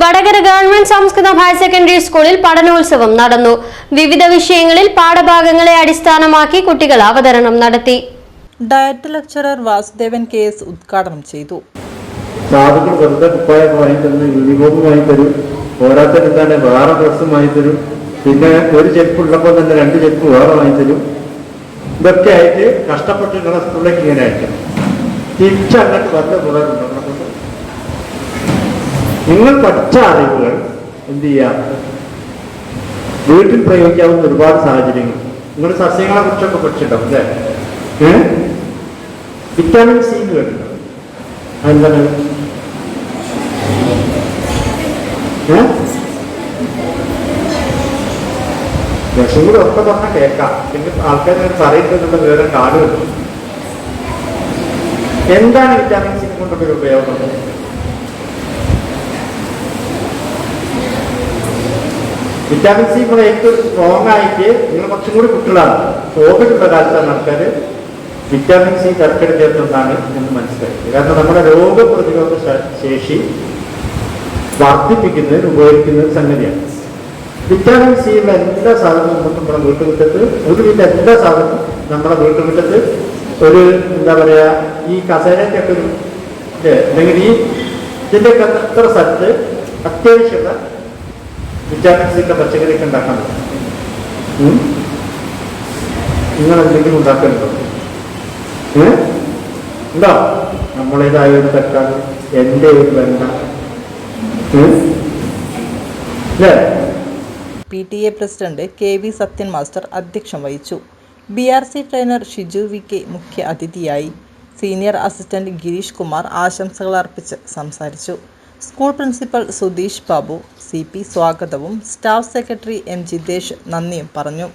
Vadakara government സംസ്കൃത higher secondary സ്കൂളിൽ പഠനോത്സവം നടന്നു. വിവിധ വിഷയങ്ങളിൽ പാഠഭാഗങ്ങളെ അടിസ്ഥാനമാക്കി കുട്ടികൾ അവതരണം നടത്തി. DIET lecturer Vasudevan K S ഉദ്ഘാടനം ചെയ്തു. സാധുക്കൾ വെറുതെ കുപ്പായൊക്കെ വാങ്ങി തന്നു യൂണിഫോം വാങ്ങി തരും. പോരാത്തതിന് എന്താണ് വേറെ ഡ്രസ്സും വാങ്ങി തരും. പിന്നെ ഒരു ചെരുപ്പ് ഉള്ളപ്പോൾ തന്നെ രണ്ട് ചെരുപ്പ് വേറെ വാങ്ങി തരും. ഇതൊക്കെ ആയിട്ട് കഷ്ടപ്പെട്ട് നിങ്ങളെ സ്കൂളിലേക്ക് ഇങ്ങനെ അയക്കണം. തിരിച്ചങ്ങോട്ട് വന്ന് കൊണ്ട്? നിങ്ങൾ പഠിച്ച അറിവുകൾ എന്ത് ചെയ്യാം? വീട്ടിൽ പ്രയോഗിക്കാവുന്ന ഒരുപാട് സാഹചര്യങ്ങൾ. നിങ്ങൾ സസ്യങ്ങളെ കുറിച്ചൊക്കെ പഠിച്ചിട്ടുണ്ടാവും അല്ലേ? വിറ്റാമിൻ സി കേട്ടിട്ടുണ്ടോ? എന്താണ്? വിഷം ഒക്കെ പറഞ്ഞാൽ കേൾക്കാം. പിന്നെ ആൾക്കാർ പറയുന്നുള്ള വിവരം കിട്ടും എന്താണ് വിറ്റാമിൻ സി കൊണ്ടുള്ള ഉപയോഗം? വിറ്റാമിൻ സി കൂടെ ഏറ്റവും സ്ട്രോങ് ആയിട്ട് നിങ്ങൾ കുറച്ചും കൂടി കുട്ടികളാണ് കോവിഡ് ഉള്ള കാലത്താണ് ആൾക്കാർ വിറ്റാമിൻ സി കർക്കിടം ചേർത്തെന്നാണ് എന്ന് മനസ്സിലാക്കി കാരണം നമ്മുടെ രോഗപ്രതിരോധ ശേഷി വർദ്ധിപ്പിക്കുന്നതിന് ഉപയോഗിക്കുന്ന ഒരു സംഗതിയാണ് വിറ്റാമിൻ സി ഉള്ള എല്ലാ സാധനവും നമുക്ക് നമ്മുടെ വീട്ടുമുറ്റത്ത് ഒരുവിധ എല്ലാ സാധനവും നമ്മുടെ വീട്ടുമുറ്റത്ത് ഒരു എന്താ പറയുക ഈ കസേരന്റെ ഒക്കെ ഒരു? അല്ലെങ്കിൽ ഈ ഇതിന്റെയൊക്കെ അത്ര സ്ഥലത്ത് അത്യാവശ്യമുള്ള ഒക്കെ പച്ചക്കറിയൊക്കെ ഉണ്ടാക്കാൻ പറ്റും. നിങ്ങൾ എന്തെങ്കിലും ഉണ്ടാക്കുന്നുണ്ടോ ഏ? ഉണ്ടോ? നമ്മളേതായ ഒരു തക്കാളി എന്റെ ഒരു വെണ്ട. P T A president K V Sathyan master അധ്യക്ഷം വഹിച്ചു. B R C trainer Shiju V K മുഖ്യ അതിഥിയായി. സീനിയർ അസിസ്റ്റന്റ് ഗിരീഷ് കുമാർ ആശംസകൾ അർപ്പിച്ച് സംസാരിച്ചു. School principal Sudheesh Babu C P സ്വാഗതവും സ്റ്റാഫ് സെക്രട്ടറി എം ജിതേഷ് നന്ദിയും പറഞ്ഞു.